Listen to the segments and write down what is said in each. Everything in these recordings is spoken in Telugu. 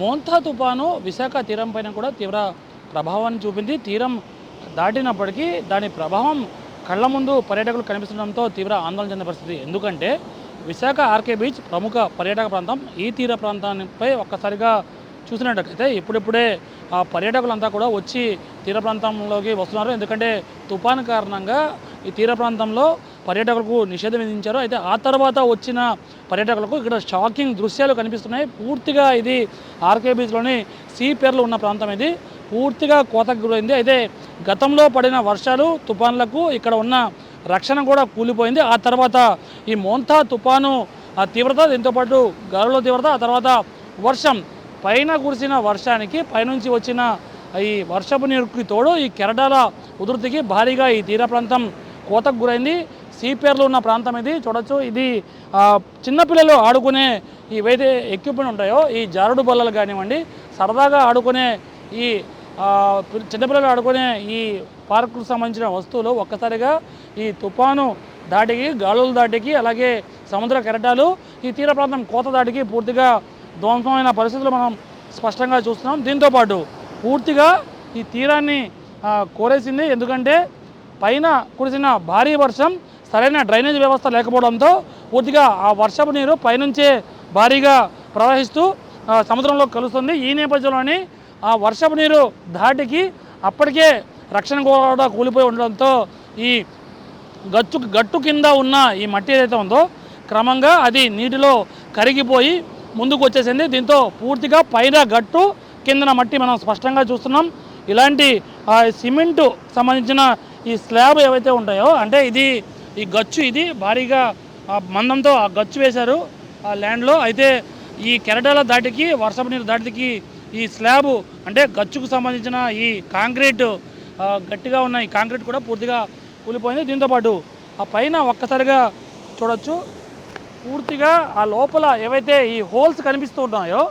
మోంతా తుఫాను విశాఖ తీరం పైన కూడా తీవ్ర ప్రభావాన్ని చూపింది. తీరం దాటినప్పటికీ దాని ప్రభావం కళ్ళ ముందు పర్యాటకులు కనిపిస్తుండడంతో తీవ్ర ఆందోళన చెందిన పరిస్థితి. ఎందుకంటే విశాఖ ఆర్కే బీచ్ ప్రముఖ పర్యాటక ప్రాంతం. ఈ తీర ప్రాంతానిపై ఒక్కసారిగా చూసినట్టయితే ఇప్పుడిప్పుడే ఆ పర్యాటకులంతా కూడా వచ్చి తీర ప్రాంతంలోకి వస్తున్నారు. ఎందుకంటే తుఫాను కారణంగా ఈ తీర ప్రాంతంలో పర్యాటకులకు నిషేధం విధించారు. అయితే ఆ తర్వాత వచ్చిన పర్యాటకులకు ఇక్కడ షాకింగ్ దృశ్యాలు కనిపిస్తున్నాయి. పూర్తిగా ఇది ఆర్కే బీచ్లోని సీ పేర్లు ఉన్న ప్రాంతం ఇది. పూర్తిగా కోతకు గురైంది. అయితే గతంలో పడిన వర్షాలు తుఫాన్లకు ఇక్కడ ఉన్న రక్షణ కూడా కూలిపోయింది. ఆ తర్వాత ఈ మోంతా తుఫాను ఆ తీవ్రత దీంతోపాటు గాలుల తీవ్రత ఆ తర్వాత వర్షం. పైన కురిసిన వర్షానికి పైనుంచి వచ్చిన ఈ వర్షపు నీరుకి తోడు ఈ కెరడాల ఉధృతికి భారీగా ఈ తీర ప్రాంతం కోతకు గురైంది. సీపేర్లు ఉన్న ప్రాంతం ఇది. చూడొచ్చు. ఇది చిన్నపిల్లలు ఆడుకునే ఏవైతే ఎక్విప్మెంట్ ఉంటాయో ఈ జారుడు బల్లలు కానివ్వండి సరదాగా ఆడుకునే ఈ చిన్నపిల్లలు ఆడుకునే ఈ పార్కుకు సంబంధించిన వస్తువులు ఒక్కసారిగా ఈ తుఫాను దాటికి గాలులు దాటికి అలాగే సముద్ర కెరటాలు ఈ తీర ప్రాంతం కోత దాటికి పూర్తిగా ధ్వంసమైన పరిస్థితులు మనం స్పష్టంగా చూస్తున్నాం. దీంతోపాటు పూర్తిగా ఈ తీరాన్ని కోరేసింది. ఎందుకంటే పైన కురిసిన భారీ వర్షం సరైన డ్రైనేజ్ వ్యవస్థ లేకపోవడంతో పూర్తిగా ఆ వర్షపు నీరు పైనుంచే భారీగా ప్రవహిస్తూ ఆ, సముద్రంలో కలుస్తుంది. ఈ నేపథ్యంలోని ఆ వర్షపు నీరు ధాటికి అప్పటికే రక్షణ కూడా కూలిపోయి ఉండడంతో ఈ గచ్చు గట్టు కింద ఉన్న ఈ మట్టి ఏదైతే ఉందో క్రమంగా అది నీటిలో కరిగిపోయి ముందుకు వచ్చేసింది. దీంతో పూర్తిగా పైన గట్టు కిందన మట్టి మనం స్పష్టంగా చూస్తున్నాం. ఇలాంటి ఆ, సిమెంటు సంబంధించిన ఈ స్లాబ్ ఏవైతే ఉంటాయో అంటే ఇది ఈ గచ్చు ఇది భారీగా ఆ, మందంతో ఆ గచ్చు వేశారు ఆ ల్యాండ్లో. అయితే ఈ కెరటాల దాటికి వర్షపు నీరు దాటికి ఈ స్లాబ్ అంటే గచ్చుకు సంబంధించిన ఈ కాంక్రీట్ గట్టిగా ఉన్న ఈ కాంక్రీట్ కూడా పూర్తిగా కూలిపోయింది. దీంతోపాటు ఆ పైన ఒక్కసారిగా చూడొచ్చు. పూర్తిగా ఆ లోపల ఏవైతే ఈ హోల్స్ కనిపిస్తూ ఉన్నాయో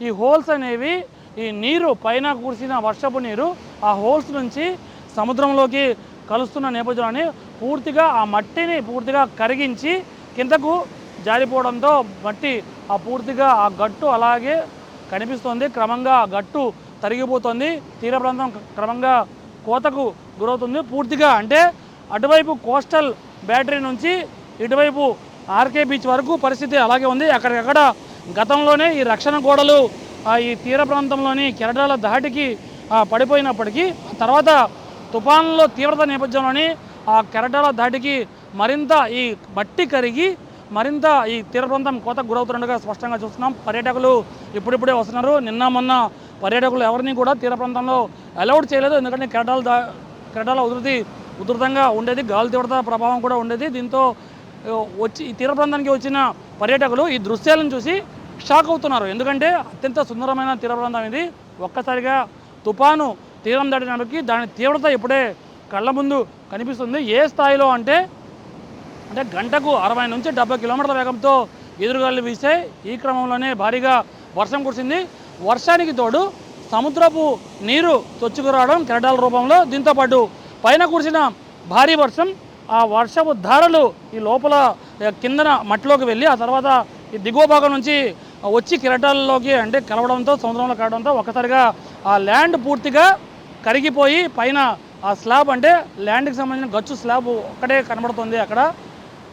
ఈ హోల్స్ అనేవి ఈ నీరు పైన కురిసిన వర్షపు నీరు ఆ హోల్స్ నుంచి సముద్రంలోకి కలుస్తున్న నేపథ్యంలోనే పూర్తిగా ఆ మట్టిని పూర్తిగా కరిగించి కిందకు జారిపోవడంతో మట్టి ఆ పూర్తిగా ఆ గట్టు అలాగే కనిపిస్తుంది. క్రమంగా ఆ గట్టు తరిగిపోతుంది. తీర ప్రాంతం క్రమంగా కోతకు గురవుతుంది. పూర్తిగా అంటే అటువైపు కోస్టల్ బ్యాటరీ నుంచి ఇటువైపు ఆర్కే బీచ్ వరకు పరిస్థితి అలాగే ఉంది. అక్కడికక్కడ గతంలోనే ఈ రక్షణ గోడలు ఈ తీర ప్రాంతంలోని కెరటాల దాటికి ఆ, పడిపోయినప్పటికీ తర్వాత తుఫాన్లో తీవ్రత నేపథ్యంలోని ఆ కెరటాల దాటికి మరింత ఈ మట్టి కరిగి మరింత ఈ తీర ప్రాంతం కోత గురవుతున్నట్టుగా స్పష్టంగా చూస్తున్నాం. పర్యాటకులు ఇప్పుడిప్పుడే వస్తున్నారు. నిన్న మొన్న పర్యాటకులు ఎవరిని కూడా తీర ప్రాంతంలో అలౌడ్ చేయలేదు. ఎందుకంటే కెరటాల దా కెరటాల ఉధృతి ఉధృతంగా ఉండేది. గాలి తీవ్రత ప్రభావం కూడా ఉండేది. దీంతో వచ్చి ఈ తీర ప్రాంతానికి వచ్చిన పర్యాటకులు ఈ దృశ్యాలను చూసి షాక్ అవుతున్నారు. ఎందుకంటే అత్యంత సుందరమైన తీర ప్రాంతం ఇది. ఒక్కసారిగా తుఫాను తీరం దాటినకి దాని తీవ్రత ఇప్పుడే కళ్ళ ముందు కనిపిస్తుంది. ఏ స్థాయిలో అంటే అంటే గంటకు అరవై నుంచి డెబ్బై కిలోమీటర్ల వేగంతో ఎదురుగాలు వీసే ఈ క్రమంలోనే భారీగా వర్షం కురిసింది. వర్షానికి తోడు సముద్రపు నీరు తొచ్చుకురావడం కెరటాల రూపంలో దీంతోపాటు పైన కురిసిన భారీ వర్షం ఆ వర్షపు ధారలు ఈ లోపల కిందన మట్టిలోకి వెళ్ళి ఆ తర్వాత ఈ దిగువ భాగం నుంచి వచ్చి కిరటాలలోకి అంటే కలవడంతో సముద్రంలో కలవడంతో ఒక్కసారిగా ఆ ల్యాండ్ పూర్తిగా కరిగిపోయి పైన ఆ స్లాబ్ అంటే ల్యాండ్కి సంబంధించిన గచ్చు స్లాబ్ ఒక్కటే కనబడుతుంది అక్కడ.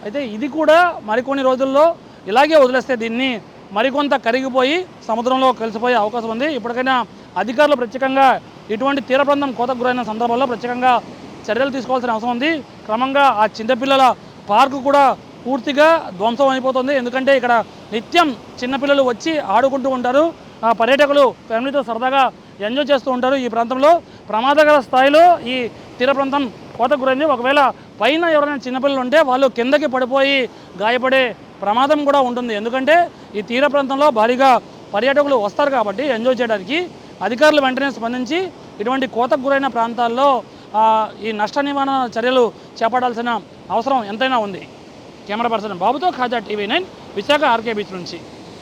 అయితే ఇది కూడా మరికొన్ని రోజుల్లో ఇలాగే వదిలేస్తే దీన్ని మరికొంత కరిగిపోయి సముద్రంలో కలిసిపోయే అవకాశం ఉంది. ఇప్పటికైనా అధికారులు ప్రత్యేకంగా ఇటువంటి తీర ప్రాంతం కోతకు గురైన సందర్భంలో ప్రత్యేకంగా చర్యలు తీసుకోవాల్సిన అవసరం ఉంది. క్రమంగా ఆ చిన్నపిల్లల పార్కు కూడా పూర్తిగా ధ్వంసం అయిపోతుంది. ఎందుకంటే ఇక్కడ నిత్యం చిన్నపిల్లలు వచ్చి ఆడుకుంటూ ఉంటారు. ఆ పర్యాటకులు ఫ్యామిలీతో సరదాగా ఎంజాయ్ చేస్తూ ఉంటారు. ఈ ప్రాంతంలో ప్రమాదకర స్థాయిలో ఈ తీర ప్రాంతం కోతకు గురైంది ఒకవేళ పైన ఎవరైనా చిన్నపిల్లలు ఉంటే వాళ్ళు కిందకి పడిపోయి గాయపడే ప్రమాదం కూడా ఉంటుంది. ఎందుకంటే ఈ తీర ప్రాంతంలో భారీగా పర్యాటకులు వస్తారు కాబట్టి ఎంజాయ్ చేయడానికి అధికారులు వెంటనే స్పందించి ఇటువంటి కోతకు గురైన ప్రాంతాల్లో ఈ నష్ట నివారణ చర్యలు చేపట్టాల్సిన అవసరం ఎంతైనా ఉంది. కెమెరా పర్సన్ బాబుతో Khaja TV nine Visakha RK beach నుంచి.